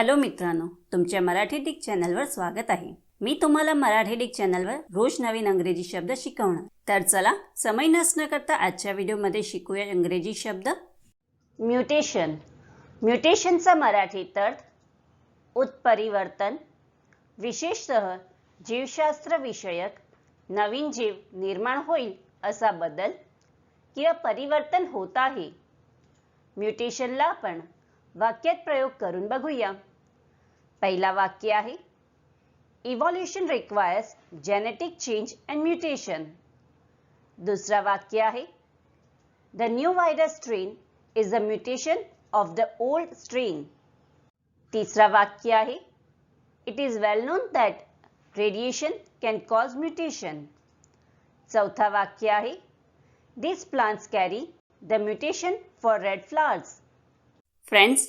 Hello मित्रांनो तुमच्या Marathi Dick चॅनलवर स्वागत आहे. मी तुम्हाला मराठी डिक चॅनलवर रोज नवीन अंग्रेजी शब्द शिकवणार. तर चला समय नसणं करता आजच्या व्हिडिओमध्ये शिकूया इंग्रजी शब्द. म्युटेशन. म्युटेशनचा मराठी अर्थ उत्परिवर्तन विशेषतः जीवशास्त्र विषयक नवीन जीव निर्माण होईल असा बदल किंवा परिवर्तन होत आहे. म्युटेशनला आपण वाक्यात प्रयोग करून बघूया. पहिला वाक्य आहे evolution requires genetic change and mutation दूसरा वाक्य आहे the new virus strain is the mutation of the old strain तीसरा वाक्य आहे it is well known that radiation can cause mutation चौथा वाक्य आहे this plants carry the mutation for red flowers friends